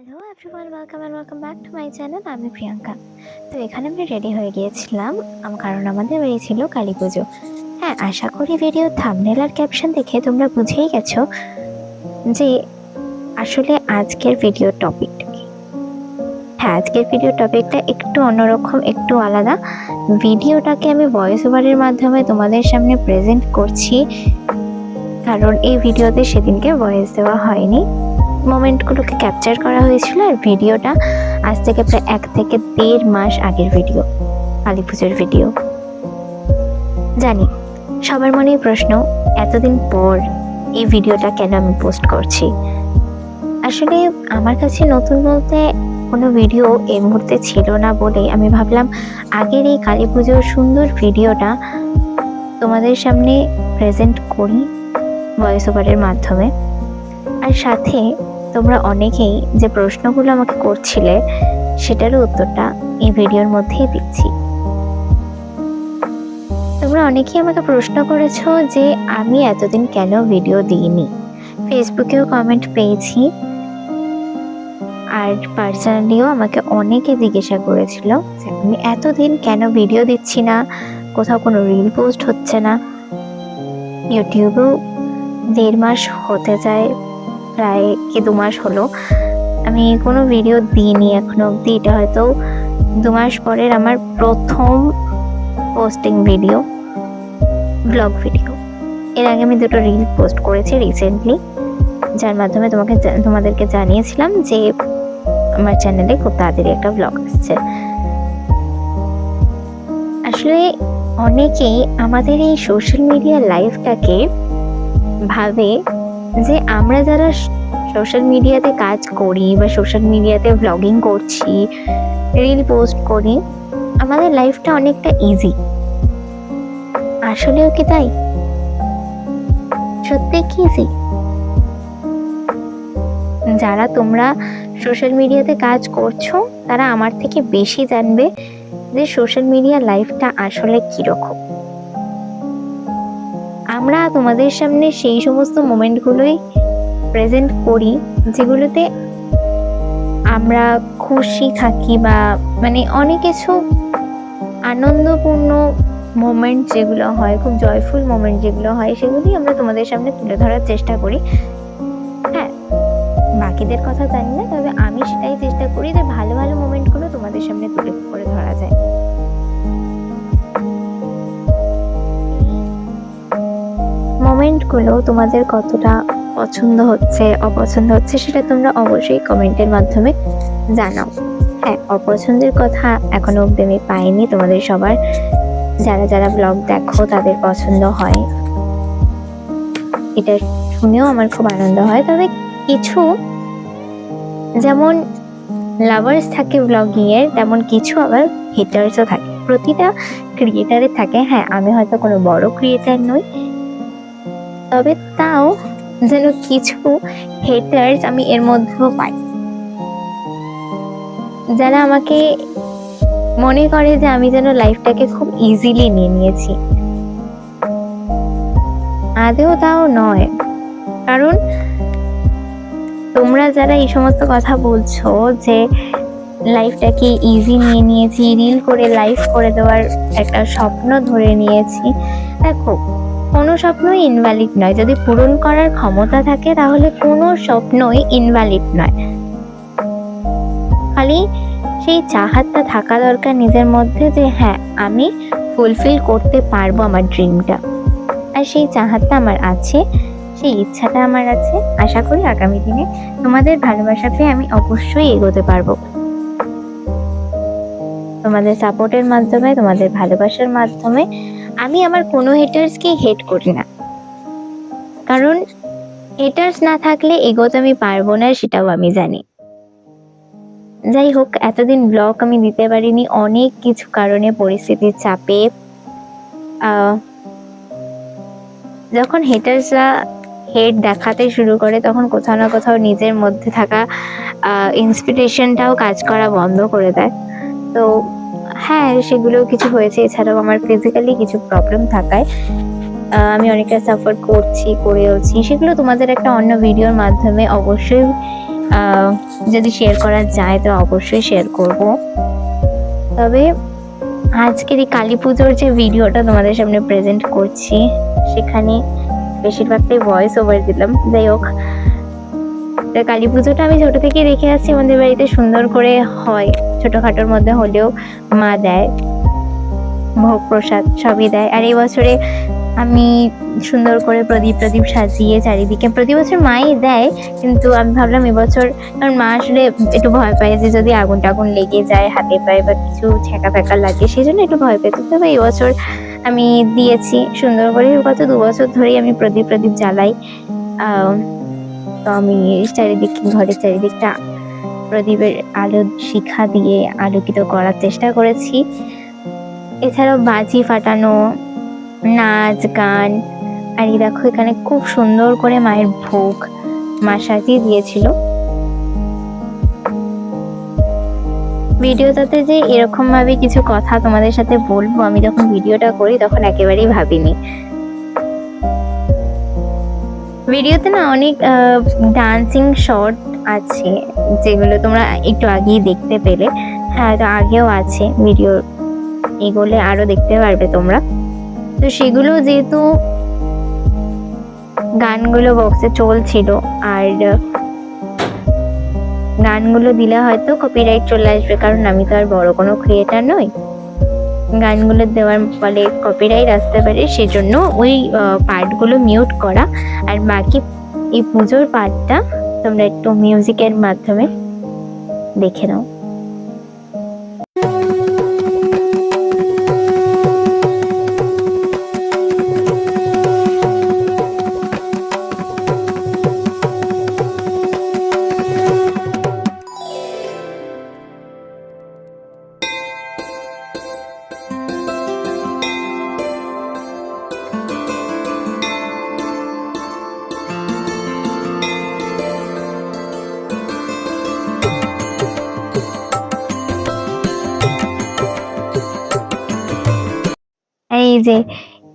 Hello everyone welcome and welcome back to my channel আমি প্রিয়াঙ্কা তো এখানে আমি রেডি হয়ে গিয়েছিলাম। কারণ আমাদের বাড়ি ছিল কালী পুজো। হ্যাঁ আশা করি ভিডিও থামনেল আর ক্যাপশন দেখে তোমরা বুঝেই গেছো যে আসলে আজকের ভিডিও টপিকটা কি। হ্যাঁ আজকের ভিডিও টপিকটা একটু অন্যরকম, একটু আলাদা। ভিডিওটাকে আমি ভয়েস ওভারের মাধ্যমে তোমাদের সামনে প্রেজেন্ট করছি। কারণ এই ভিডিওতে সেদিনকে ভয়েস দেওয়া হয়নি। মোমেন্টগুলোকে ক্যাপচার করা হয়েছিল আর ভিডিওটা আজ থেকে প্রায় এক থেকে দেড় মাস আগের ভিডিও, কালী পুজোর ভিডিও। জানি, সবার মনেই প্রশ্ন, এতদিন পর এই ভিডিওটা কেন আমি পোস্ট করছি? আসলে আমার কাছে নতুন বলতে কোনো ভিডিও এই মুহূর্তে ছিল না বলে আমি ভাবলাম, আগের এই কালী পুজোর সুন্দর ভিডিওটা তোমাদের সামনে প্রেজেন্ট করি ভয়েস ওভারের মাধ্যমে। আর সাথে তোমরা অনেকেই যে প্রশ্নগুলো আমাকে করছিলে সেটারও উত্তরটা এই ভিডিওর মধ্যেই দিচ্ছি। তোমরা অনেকেই আমাকে প্রশ্ন করেছ যে আমি এতদিন কেন ভিডিও দিইনি? ফেসবুকেও কমেন্ট পেয়েছি। আর পার্সোনালিও আমাকে অনেকে জিজ্ঞাসা করেছিল যে আমি এতদিন কেন ভিডিও দিচ্ছি না? কোথাও কোনো রিল পোস্ট হচ্ছে না। ইউটিউবেও দেড় মাস হতে যায়। প্রায় কি দু মাস হলো। আমি কোনো ভিডিও দিইনি এখনও অবধি। এটা হয়তো দু মাস পরের আমার প্রথম পোস্টিং ভিডিও ব্লগ ভিডিও এর আগে আমি দুটো রিল পোস্ট করেছি রিসেন্টলি যার মাধ্যমে তোমাকে তোমাদেরকে জানিয়েছিলাম যে আমার চ্যানেলে খুব তাড়াতাড়ি একটা ব্লগ আসছে। আসলে অনেকেই আমাদের এই সোশ্যাল মিডিয়া লাইফটাকে ভাবে যে আমরা যারা সোশ্যাল মিডিয়াতে কাজ করি বা সোশ্যাল মিডিয়াতে ব্লগিং করছি রিল পোস্ট করি, আমাদের লাইফটা অনেকটা ইজি আসলেও কি তাই? সত্যি কি ইজি যারা তোমরা সোশ্যাল মিডিয়াতে কাজ করছ, তারা আমার থেকে বেশি জানবে যে সোশ্যাল মিডিয়া লাইফটা আসলে কীরকম। আমরা তোমাদের সামনে সেই সমস্ত মোমেন্টগুলোই প্রেজেন্ট করি, যেগুলোতে আমরা খুশি থাকি বা মানে অনেক কিছু আনন্দপূর্ণ মোমেন্ট যেগুলো হয়, খুব জয়ফুল মোমেন্ট যেগুলো হয়, সেগুলোই আমরা তোমাদের সামনে তুলে ধরার চেষ্টা করি। হ্যাঁ বাকিদের কথা জানি না, তবে আমি সেটাই চেষ্টা করি যে ভালো ভালো মোমেন্টগুলো তোমাদের সামনে তুলে করে ধরা যায়। মোমেন্টগুলো তোমাদের কতটা পছন্দ হচ্ছে, অপছন্দ হচ্ছে সেটা তোমরা অবশ্যই কমেন্টের মাধ্যমে জানাও। হ্যাঁ অপছন্দের কথা এখনও অবধি আমি পাইনি। তোমাদের সবার যারা যারা ব্লগ দেখো তাদের পছন্দ হয়। এটা শুনেও আমার খুব আনন্দ হয়। তবে কিছু যেমন লাভার্স থাকে ব্লগিং এর, তেমন কিছু আবার হেটার্সও থাকে। প্রতিটা ক্রিয়েটারের থাকে। হ্যাঁ আমি হয়তো কোনো বড় ক্রিয়েটার নই। তবে তাও যেন কিছু হেটার্স আমি এর মধ্যেও পাই। যারা আমাকে মনে করে যে আমি যেন লাইফটাকে খুব ইজিলি নিয়ে নিয়েছি। আদেও তাও নয়। কারণ তোমরা যারা এই সমস্ত কথা বলছো যে লাইফটাকে ইজি নিয়ে নিয়েছি রিল করে লাইফ করে দেওয়ার একটা স্বপ্ন ধরে নিয়েছি, দেখো কোনো স্বপ্নই ইনভ্যালিড নয়। যদি পূরণ করার ক্ষমতা থাকে, তাহলে কোনো স্বপ্নই ইনভ্যালিড নয়। খালি সেই চাহাতটা থাকা দরকার নিজের মধ্যে যে হ্যাঁ আমি ফুলফিল করতে পারব আমার ড্রিমটা আর সেই চাহাতটা আমার আছে, সেই ইচ্ছাটা আমার আছে। আশা করি আগামী দিনে তোমাদের ভালোবাসা পেয়ে আমি অবশ্যই এগোতে পারব। তোমাদের সাপোর্টের মাধ্যমে, তোমাদের ভালোবাসার মাধ্যমে আমি আমার কোনো হেটার্সকে হেট করি না। কারণ হেটার্স না থাকলে এগোতে আমি পারব না, সেটাও আমি জানি। যাই হোক, এতদিন ব্লগ আমি দিতে পারিনি, অনেক কিছু কারণে পরিস্থিতির চাপে। যখন হেটার্সরা হেড দেখাতে শুরু করে, তখন কোথাও না কোথাও নিজের মধ্যে থাকা ইন্সপিরেশনটাও কাজ করা বন্ধ করে দেয়। তো হ্যাঁ সেগুলোও কিছু হয়েছে। এছাড়াও আমার ফিজিক্যালি কিছু প্রবলেম থাকায় আমি অনেকটা সাফার করছি করেওছি সেগুলো তোমাদের একটা অন্য ভিডিওর মাধ্যমে অবশ্যই যদি শেয়ার করা যায়, তো অবশ্যই শেয়ার করব। তবে, আজকের এই কালী পুজোর যে ভিডিওটা তোমাদের সামনে প্রেজেন্ট করছি, সেখানে বেশিরভাগটাই ভয়েস ওভার দিলাম। যাই হোক, কালী পুজোটা আমি ছোট থেকেই দেখে আসছি, আমাদের বাড়িতে সুন্দর করে হয়। ছোটখাটোর মধ্যে হলেও মা দেয়, ভোগ প্রসাদ সবই দেয়। আর এই বছরে আমি সুন্দর করে প্রদীপ প্রদীপ সাজিয়ে চারিদিকে, প্রতি বছর মাই দেয়, কিন্তু আমি ভাবলাম এবছর কারণ মা আসলে একটু ভয় পায় যে যদি আগুন টাগুন লেগে যায়, হাতে পায়ে বা কিছু ছেঁকা ফেঁকা লাগে, সেই জন্য একটু ভয় পেত। তবে এবছর আমি দিয়েছি সুন্দর করে, গত দু বছর ধরেই আমি প্রদীপ প্রদীপ জ্বালাই। তো আমি চারিদিক, ঘরের চারিদিকটা প্রদীপের আলো শিখা দিয়ে আলোকিত করার চেষ্টা করেছি। এছাড়াও বাজি ফাটানো, নাচ, গান, আর এই দেখো এখানে খুব সুন্দর করে মায়ের ভোগ মা সাজিয়ে দিয়েছিল। ভিডিওটাতে যে এরকম ভাবে কিছু কথা তোমাদের সাথে বলব, আমি যখন ভিডিওটা করি তখন একেবারেই ভাবিনি। ভিডিওতে না অনেক ডান্সিং শর্ট আছে। যেগুলো তোমরা একটু আগেই দেখতে পেলে হ্যাঁ তো আগেও আছে ভিডিও এগোলে আরও দেখতে পারবে তোমরা। তো সেগুলো যেহেতু গানগুলো বক্সে চলছিল, আর গানগুলো দিলে হয়তো কপিরাইট চলে আসবে, কারণ আমি তো আর বড় কোনো ক্রিয়েটার নই। গানগুলো দেওয়ার ফলে কপিরাইট আসতে পারে, সেজন্য ওই পার্টগুলো মিউট করা, আর বাকি এই পুজোর পার্টটা তোমরা একটু মিউজিকের মাধ্যমে দেখে নাও যে,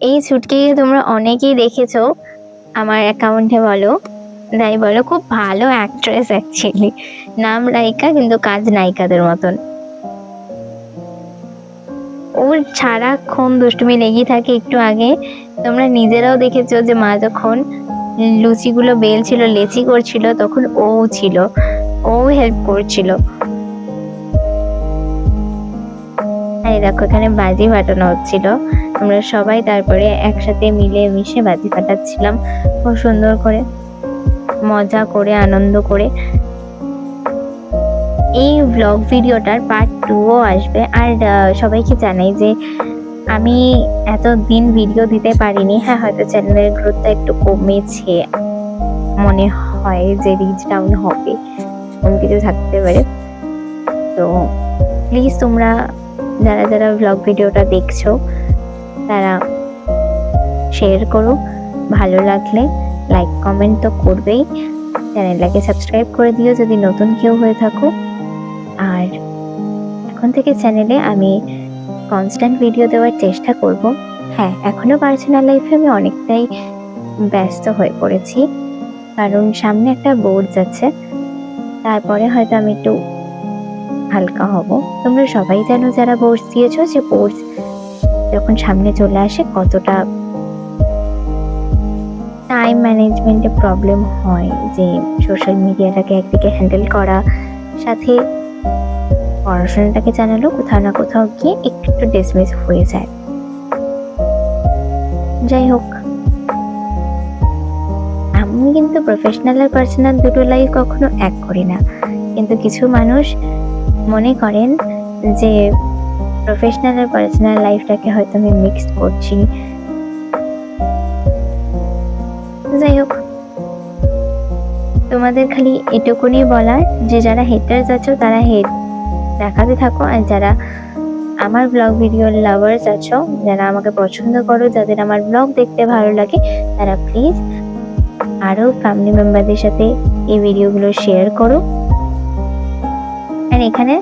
এই ছুটকিকে তোমরা অনেকেই দেখেছ, আমার অ্যাকাউন্টে বলো, তাই বলো, খুব ভালো অ্যাক্ট্রেস অ্যাকচুয়ালি নাম রাইকা কিন্তু কাজ নায়িকাদের মতন। ওর সারাক্ষণ দুষ্টুমি লেগেই থাকে একটু আগে। তোমরা নিজেরাও দেখেছ যে মা যখন লুচিগুলো বেলছিল, লেচি করছিল, তখন ও ছিল, ও হেল্প করছিল। দেখো, এখানে বাজি ফাটানো হচ্ছিল। আমরা সবাই তারপরে একসাথে মিলে মিশে বাজি ফাটাচ্ছিলাম খুব সুন্দর করে, মজা করে, আনন্দ করে। এই ব্লগ ভিডিওটার পার্ট টুও আসবে। আর সবাইকে জানাই যে আমি এত দিন ভিডিও দিতে পারিনি। হ্যাঁ হয়তো চ্যানেলের গ্রোথটা একটু কমেছে। মনে হয় যে রিচ ডাউন হবে। এমন কিছু থাকতে পারে। তো প্লিজ তোমরা যারা যারা ব্লগ ভিডিওটা দেখছ তারা শেয়ার করো ভালো লাগলে লাইক কমেন্ট তো করবেই। চ্যানেলটাকে সাবস্ক্রাইব করে দিও যদি নতুন কেউ হয়ে থাকো। আর এখন থেকে চ্যানেলে আমি কনস্ট্যান্ট ভিডিও দেওয়ার চেষ্টা করব। হ্যাঁ এখনও পার্সোনাল লাইফে আমি অনেকটাই ব্যস্ত হয়ে পড়েছি। কারণ সামনে একটা বোর্ড যাচ্ছে। তারপরে হয়তো আমি একটু হালকা হব। তোমরা সবাই জানো যারা বোর্ডস দিয়েছ, যে বোর্ডস যখন সামনে চলে আসে, কতটা টাইম ম্যানেজমেন্টে প্রবলেম হয় যে সোশ্যাল মিডিয়াটাকে একদিকে হ্যান্ডেল করা, সাথে পড়াশোনাটাকে জানালো, কোথাও না কোথাও গিয়ে একটু ডিসমিস হয়ে যায়। যাই হোক। আমি কিন্তু প্রফেশনাল আর পার্সোনাল দুটো লাইফ কখনো এক করি না। কিন্তু কিছু মানুষ মনে করেন যে প্রফেশনাল আর পার্সোনাল লাইফটাকে হয়তো আমি মিক্সড করছি। যাই হোক, তোমাদের খালি এটুকুনি বলার যে যারা হেটার্স আছো, তারা হেট দেখাতে থাকো আর যারা আমার ব্লগ ভিডিও লাভার্স আছো, যারা আমাকে পছন্দ করো, যাদের আমার ব্লগ দেখতে ভালো লাগে, তারা প্লিজ আরও ফ্যামিলি মেম্বারদের সাথে এই ভিডিওগুলো শেয়ার করো। আর এখানে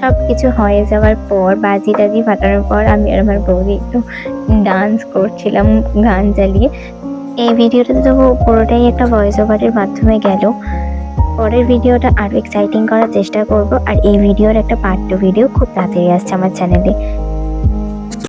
সব কিছু হয়ে যাওয়ার পর বাজি টাজি ফাটানোর পর আমি আর আমার বৌদি একটু ডান্স করছিলাম গান চালিয়ে। এই ভিডিওটা তো পুরোটাই একটা ভয়েস ওভারের মাধ্যমে গেল। পরের ভিডিওটা আরও এক্সাইটিং করার চেষ্টা করব। আর এই ভিডিওর একটা পার্ট টু ভিডিও খুব তাড়াতাড়ি আসছে আমার চ্যানেলে